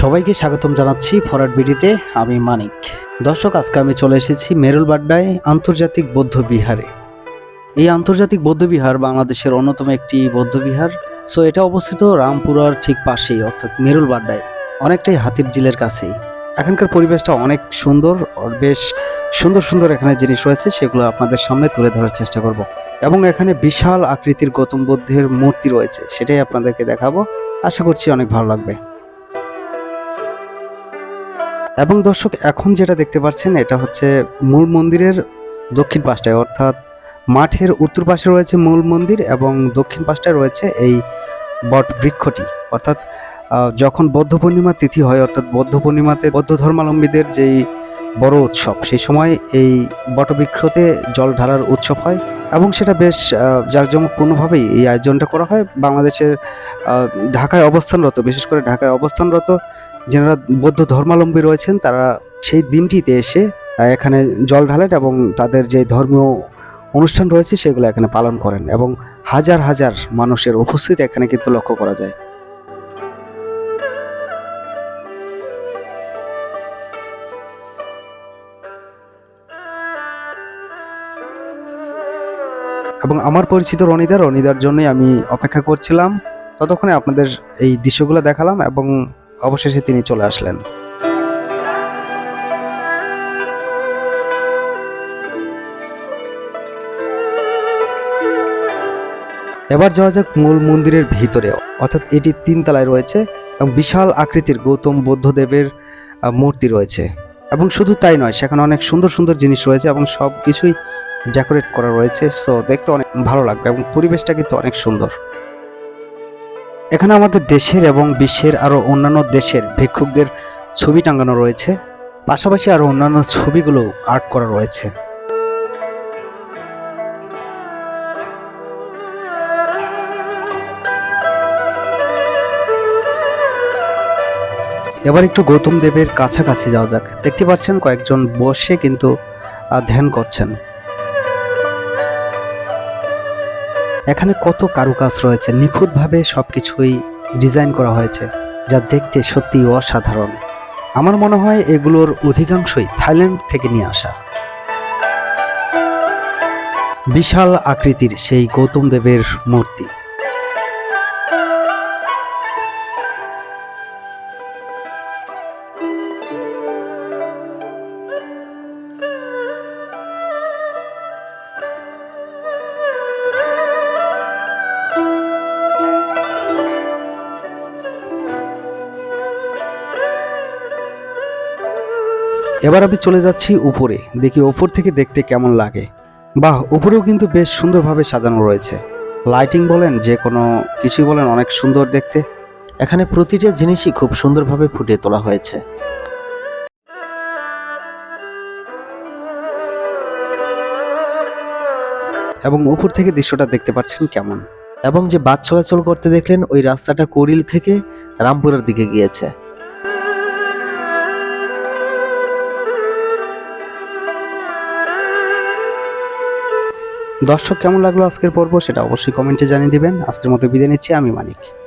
সবাইকে স্বাগতম জানাচ্ছি ফরাট বিডিতে, আমি মানিক। দর্শক, আজকে আমি চলে এসেছি মেরুলবাড্ডায় আন্তর্জাতিক বৌদ্ধ বিহারে। এই আন্তর্জাতিক বৌদ্ধ বিহার বাংলাদেশের অন্যতম একটি বৌদ্ধ বিহার। সো এটা অবস্থিত রামপুরার ঠিক পাশেই, অর্থাৎ মেরুলবাড্ডায় অনেকটাই হাতির জিলের কাছেই। এখানকার পরিবেশটা অনেক সুন্দর বেশ সুন্দর সুন্দর এখানে জিনিস রয়েছে, সেগুলো আপনাদের সামনে তুলে ধরার চেষ্টা করব। এবং এখানে বিশাল আকৃতির গৌতম বুদ্ধের মূর্তি রয়েছে, সেটাই আপনাদেরকে দেখাবো। আশা করছি অনেক ভালো লাগবে। এবং দর্শক, এখন যেটা দেখতে পাচ্ছেন, এটা হচ্ছে মূল মন্দিরের দক্ষিণ পাশটায়, অর্থাৎ মাঠের উত্তর পাশে রয়েছে মূল মন্দির এবং দক্ষিণ পাশটায় রয়েছে এই বট বৃক্ষটি। অর্থাৎ যখন বৌদ্ধ পূর্ণিমা তিথি হয়, অর্থাৎ বৌদ্ধ পূর্ণিমাতে বৌদ্ধ ধর্মাবলম্বীদের যেই বড় উৎসব, সেই সময় এই বটবৃক্ষতে জল ঢালার উৎসব হয় এবং সেটা বেশ জাঁকজমকপূর্ণভাবেই এই আয়োজনটা করা হয়। বাংলাদেশের ঢাকায় অবস্থানরত, বিশেষ করে ঢাকায় অবস্থানরত যারা বৌদ্ধ ধর্মাবলম্বী রয়েছেন, তারা সেই দিনটিতে এসে এখানে জল ঢালেন এবং তাদের যে ধর্মীয় অনুষ্ঠান রয়েছে, সেগুলো এখানে পালন করেন এবং হাজার হাজার মানুষের উপস্থিতি এখানে কিন্তু লক্ষ্য করা যায়। এবং আমার পরিচিত রনিদা, রনিদার জন্যই আমি অপেক্ষা করছিলাম। ততক্ষণে আপনাদের এই দৃশ্যগুলো দেখালাম এবং অবশেষে তিনি চলে আসলেন। এবার যাওয়া যাক মূল মন্দিরের ভিতরে। অর্থাৎ এটি তিন তলায় রয়েছে এবং বিশাল আকৃতির গৌতম বুদ্ধদেবের মূর্তি রয়েছে। এবং শুধু তাই নয়, সেখানে অনেক সুন্দর সুন্দর জিনিস রয়েছে এবং সব কিছুই ডেকোরেট করা রয়েছে। সো দেখতে অনেক ভালো লাগবে এবং পরিবেশটা কিন্তু অনেক সুন্দর। এখানে আমাদের দেশের এবং বিশ্বের আরও অন্যান্য দেশের ভিক্ষুকদের ছবি টাঙানো রয়েছে। পাশাপাশি আরও অন্যান্য ছবিগুলো আর্ট করা রয়েছে। এবার একটু গৌতম দেবের কাছাকাছি যাওয়া যাক। দেখতে পাচ্ছেন কয়েকজন বসে কিন্তু ধ্যান করছেন। এখানে কত কারুকাজ রয়েছে, নিখুঁতভাবে সব কিছুই ডিজাইন করা হয়েছে, যা দেখতে সত্যি অসাধারণ। আমার মনে হয় এগুলোর অধিকাংশই থাইল্যান্ড থেকে নিয়ে আসা। বিশাল আকৃতির সেই গৌতম দেবের মূর্তি। এবার আমি চলে যাচ্ছি উপরে। দেখি ওপর থেকে দেখতে কেমন লাগে। বাহ, উপরেও কিন্তু বেশ সুন্দরভাবে সাজানো রয়েছে। লাইটিং বলেন, যে কোনো কিছুই বলেন অনেক সুন্দর দেখতে। এখানে প্রতিটা জিনিসই খুব সুন্দরভাবে ফুটিয়ে তোলা হয়েছে। এবং উপর থেকে দৃশ্যটা দেখতে পাচ্ছেন কেমন। এবং যে বাস চলাচল করতে দেখলেন, ওই রাস্তাটা কোরিল থেকে রামপুরের দিকে গিয়েছে। দর্শক, কেমন লাগল আজকের পর্ব? সেটা অবশ্যই কমেন্টে জানিয়ে দেবেন। আজকের মতো বিদায় নিচ্ছি। আমি মানিক।